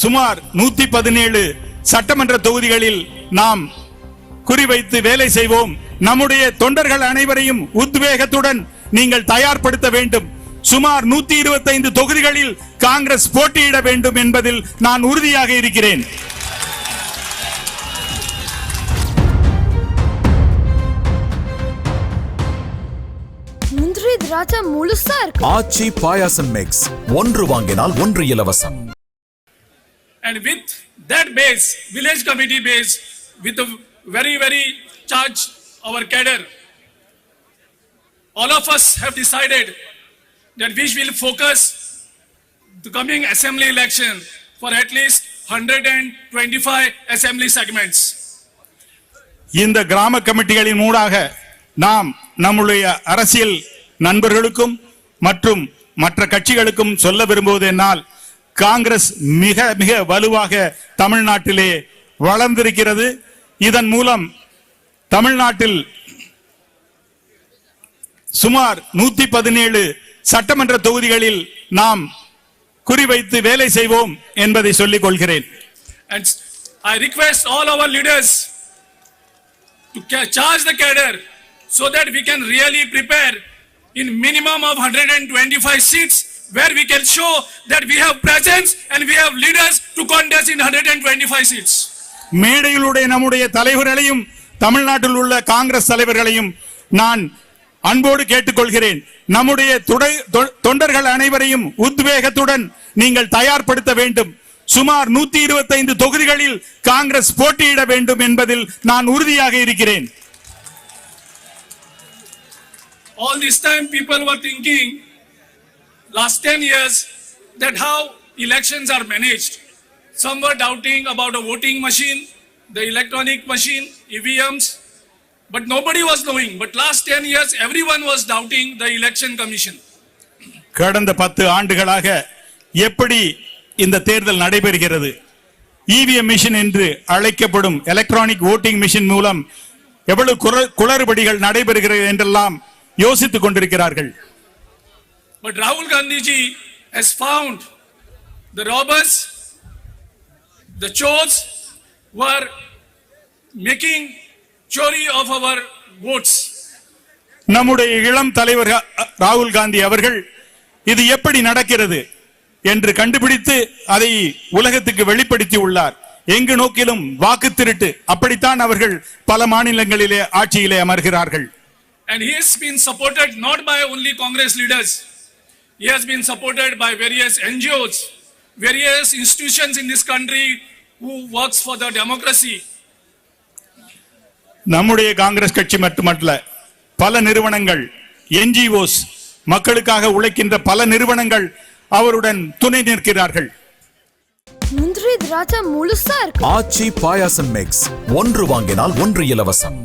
சுமார் நூத்தி பதினேழு சட்டமன்ற தொகுதிகளில் நாம் குறிவைத்து வேலை செய்வோம். நம்முடைய தொண்டர்கள் அனைவரையும் உத்வேகத்துடன் நீங்கள் தயார்படுத்த வேண்டும். சுமார் நூத்தி இருபத்தைந்து தொகுதிகளில் காங்கிரஸ் போட்டியிட வேண்டும் என்பதில் நான் உறுதியாக இருக்கிறேன். முந்திரி திராட்சை முழுசா இருக்கு. ஆச்சி பாயாசம் மிக்ஸ் ஒன்று வாங்கினால் ஒன்று இலவசம். And with that base, village committee base, with a very, very charged our cadre, all of us have decided that we will focus the coming assembly election for at least 125 assembly segments. இந்த கிராம கமிட்டிகளின் ஊடாக நாம் நம்முடைய அரசியல் நண்பர்களுக்கும் மற்றும் மற்ற கட்சிகளுக்கும் சொல்ல விரும்புவது என்னால் காங்கிரஸ் மிக மிக வலுவாக தமிழ்நாட்டிலே வளர்ந்திருக்கிறது. இதன் மூலம் தமிழ்நாட்டில் சுமார் நூத்தி பதினேழு சட்டமன்ற தொகுதிகளில் நாம் குறிவைத்து வேலை செய்வோம் என்பதை சொல்லிக் கொள்கிறேன். And I request all our leaders to ca- charge so that we can really prepare in minimum of 125 seats where we can show that we have presence and we have leaders to contest in 125 seats. மேடையிலுடைய நம்முடைய தலைவர்களையும் தமிழ்நாட்டில் உள்ள காங்கிரஸ் தலைவர்களையும் நான் அன்போடு கேட்டுக்கொள்கிறேன். நம்முடைய தொண்டர்கள் அனைவரையும் உத்வேகத்துடன் நீங்கள் தயார்படுத்த வேண்டும். சுமார் நூத்தி இருபத்தைந்து தொகுதிகளில் காங்கிரஸ் போட்டியிட வேண்டும் என்பதில் நான் உறுதியாக இருக்கிறேன். All this time people were thinking last 10 years that how elections are managed. Some were doubting about a voting machine, the electronic machine, EVMs, but nobody was knowing. But last 10 years, everyone was doubting the election commission. கடந்த பத்து ஆண்டுகளாக எப்படி இந்த தேர்தல் நடைபெறுகிறது EVM machine என்று அழைக்கப்படும் electronic voting machine மூலம் எவ்வளவு குளறுபடிகள் நடைபெறுகிறது என்றெல்லாம் யோசித்துக் கொண்டிருக்கிறார்கள் But Rahul Gandhi ji has found the robbers, the chores were making chori of our votes. நம்முடைய இளம் தலைவர் ராகுல் காந்தி அவர்கள் இது எப்படி நடக்கிறது என்று கண்டுபிடித்து அதை உலகத்துக்கு வெளிப்படுத்தி உள்ளார் எங்கு நோக்கிலும் வாக்கு திருட்டு அப்படித்தான் அவர்கள் பல மாநிலங்களிலே ஆட்சியிலே அமர்கிறார்கள் And he has been supported not by only Congress leaders. He has been supported by various NGOs, various institutions in this country who works for the democracy. நம்முடைய காங்கிரஸ் கட்சி மட்டுமல்ல பல நிறுவனங்கள் என்ஜிஓஸ் மக்களுக்காக உழைக்கின்ற பல நிறுவனங்கள் அவருடன் துணை நிற்கிறார்கள். முந்திரி திராட்சை முழுசா இருக்கு. ஆச்சி பாயாசம் மிக்ஸ் ஒன்று வாங்கினால் ஒன்று இலவசம்.